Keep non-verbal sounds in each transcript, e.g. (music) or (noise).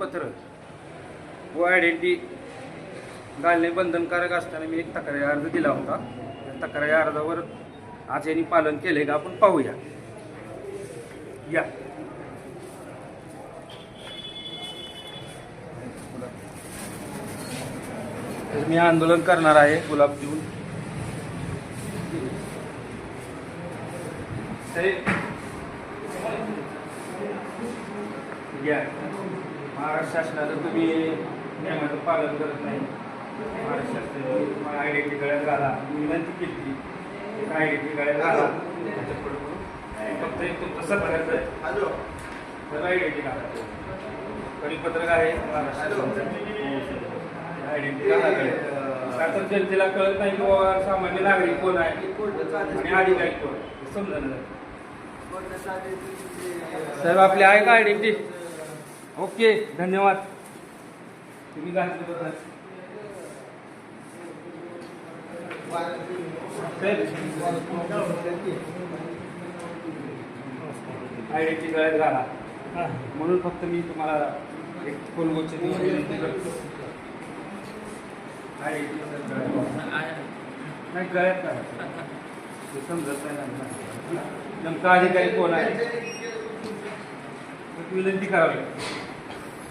पत्र व आयडेंटिटी घालणे बंधनकारक असताना मी एक तक्रारी अर्ज दिला होता. त्या तक्रारी अर्जावर आज यांनी पालन केले का आपण पाहूया. या. तर मी आंदोलन करणार आहे गुलाब देऊन या. महाराष्ट्र शासनाचं तुम्ही नियमाचं पालन करत नाही. महाराष्ट्र शासन आयडेंटिटी गळ्यात घाला. विनंती केली. एक आयडेंटिटी गळ्यात घाला. फक्त एक तुमचं सत्कारायचं आहे. तर आयडेंटिटी घाला. परिपत्रक आहे. आयडेंटिटी घाला गळ्यात. का तर जनतेला कळत नाही की बाबा सामान्य नागरिक कोण आहे. आणि अधिकारी कोण नाही. साहेब आपली आहे का आयडेंटिटी ओके धन्यवाद. तुम्ही घातल्याबद्दल. आयडेंटिटी गळ्यात घाला. म्हणून फक्त मी तुम्हाला एक कोलगोचे विनंती करतो नाही गळ्यात घाला. समजत नाही ना. नेमका अधिकारी कोण आहे? विनंती करावी.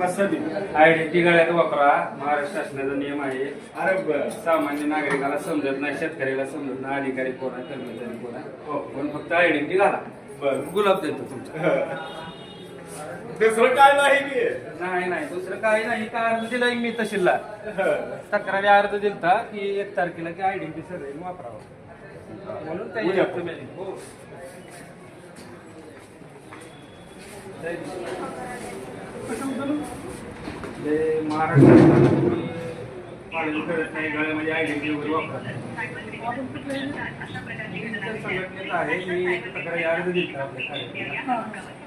कसं बी गळ्यात वापरा. महाराष्ट्र शासनाचा नियम आहे. अरे बर सामान्य नागरिकाला समजत नाही शेतकऱ्याला समजत नाही अधिकारी कोण कर्मचारी कोण. हो. पण फक्त आयडेंटिटी घाला. बर. गुलाब देतो तुमचा. (laughs) दुसरं काय नाही बी नाही नाही. दुसरं काही नाही. का अर्ज दिला मी तहसीलला? तक्रारी अर्ज दिलता की एक तारखेला की आयडेंटिटी सगळ्यांनी वापरावं. म्हणून उद्या. अर्थ मिळाले. हो. जे महाराष्ट्रात तुम्ही पालन करत नाही गळ्यामध्ये आयडेंटिटी वगैरे वापरत नाही. संघटनेत आहे मी तक्रारी अर्ज दिला आपल्या कार्यक्रमाला.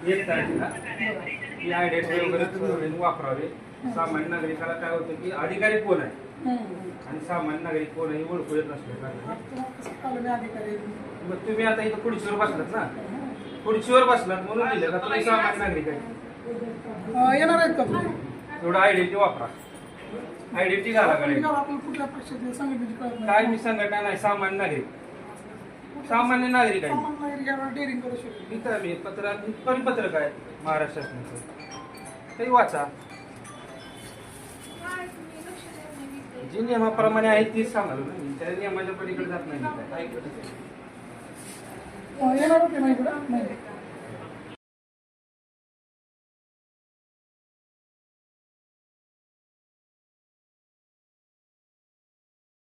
एक तारखेला की आयडेंटिटी वगैरे सगळ्यांनी वापरावे. सामान्य नागरिकाला काय होतं की अधिकारी कोण आहे? आणि सामान्य नागरिक कोणही ओळखू येत नसले मग तुम्ही आता इथं खुर्चीवर बसलात ना? खुर्चीवर बसलात म्हणून दिलं का तुम्ही सामान्य नागरिक आहे? येणार आहेत का एवढं आयडेंटिटी वापरा. आयडेंटिटी घाला. निघालो, आपण कुठल्या कळत काय मी संघटना नाही सामान्य नागरिक. सामान्य नागरिक आहे सामान्य नागरिकांवर डेअरिंग करू शकतो. इथं आहे मी पत्र परिपत्रक आहे महाराष्ट्र शासनाचं. ते वाचा. जी नियमाप्रमाणे आहे तीच सांगाल ना. मी. त्या नियमाच्या पलीकडे जात नाही. मी काय. अं, येणार होते ना इकडं? नाही.